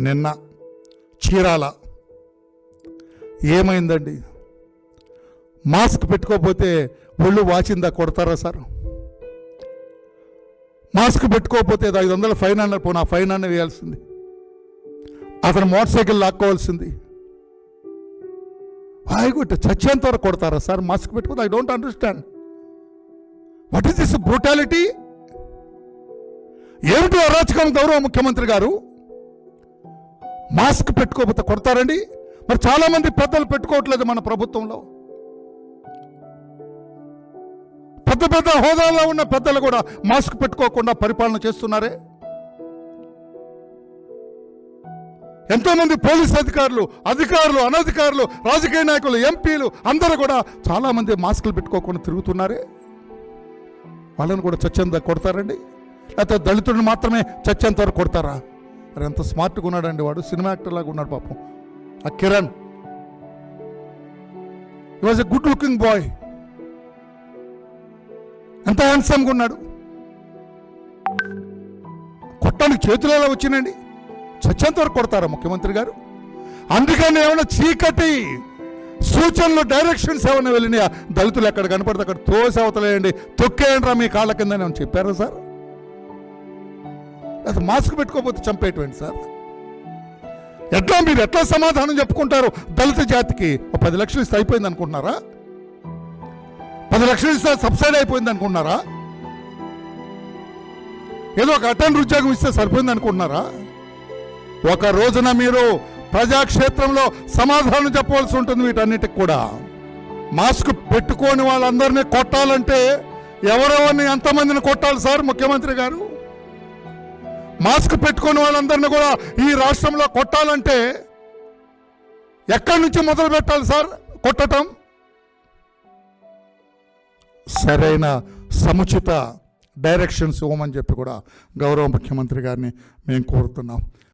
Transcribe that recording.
నిన్న చీరాల ఏమైందండి? మాస్క్ పెట్టుకోకపోతే ఒళ్ళు వాచిందా కొడతారా సార్? మాస్క్ పెట్టుకోకపోతే ఐదు వందల ఫైన్ అన్న పోను ఆ ఫైన్ అన్న వేయాల్సింది. అతను మోటార్ సైకిల్ లాక్కోవాల్సింది. వాయిగుట్ట చచ్చేంత వరకు కొడతారా sir mask పెట్టుకోతే I don't understand. What is this brutality? ఏమిటి అరాచకం? గౌరవ ముఖ్యమంత్రి గారు మాస్క్ పెట్టుకోకపోతే కొడతారండి. మరి చాలామంది పెద్దలు పెట్టుకోవట్లేదు మన ప్రభుత్వంలో. పెద్ద పెద్ద హోదాలో ఉన్న పెద్దలు కూడా మాస్క్ పెట్టుకోకుండా పరిపాలన చేస్తున్నారే? ఎంతోమంది పోలీస్ అధికారులు అధికారులు అనధికారులు రాజకీయ నాయకులు ఎంపీలు అందరూ కూడా చాలామంది మాస్కులు పెట్టుకోకుండా తిరుగుతున్నారే? వాళ్ళని కూడా చచ్చేంత కొడతారండి. లేకపోతే దళితుడిని మాత్రమే చచ్చేంత వరకు కొడతారా? మరి ఎంత స్మార్ట్గా ఉన్నాడండి వాడు. సినిమా యాక్టర్ లాగా ఉన్నాడు పాపం. ఆ కిరణ్. ఈ was a good looking boy ఎంత హ్యాండ్సమ్గా ఉన్నాడు. కొట్టడానికి చేతులలో వచ్చినండి చచ్చేంత వరకు కొడతారా ముఖ్యమంత్రి గారు? అందుకని ఏమైనా చీకటి సూచనలు డైరెక్షన్స్ ఏమైనా వెళ్ళినాయా? దళితులు ఎక్కడ కనపడితే అక్కడ తోసి అవతలేయండి తొక్కేయండి రా మీ కాళ్ళ కింద ఏమైనా చెప్పారా సార్? అసలు మాస్క్ పెట్టుకోకపోతే చంపేటువంటి సార్? ఎట్లా మీరు ఎట్లా సమాధానం చెప్పుకుంటారు దళిత జాతికి? ఒక పది లక్షలు ఇస్తే అయిపోయింది అనుకుంటున్నారా? పది లక్షలు ఇస్తే సబ్సిడీ అయిపోయింది అనుకుంటున్నారా? ఏదో ఒక అటెండ్ ఉద్యోగం ఇస్తే సరిపోయింది అనుకుంటున్నారా? ఒక రోజున మీరు ప్రజాక్షేత్రంలో సమాధానం చెప్పవలసి ఉంటుంది వీటన్నిటికి కూడా. మాస్క్ పెట్టుకోని వాళ్ళందరినీ కొట్టాలంటే ఎవరెవరిని ఎంతమందిని కొట్టాలి సార్ ముఖ్యమంత్రి గారు? మాస్క్ పెట్టుకుని వాళ్ళందరినీ కూడా ఈ రాష్ట్రంలో కొట్టాలంటే ఎక్కడి నుంచి మొదలు పెట్టాలి సార్ కొట్టటం? సరైన సముచిత డైరెక్షన్స్ ఇవ్వమని చెప్పి కూడా గౌరవ ముఖ్యమంత్రి గారిని మేము కోరుతున్నాం.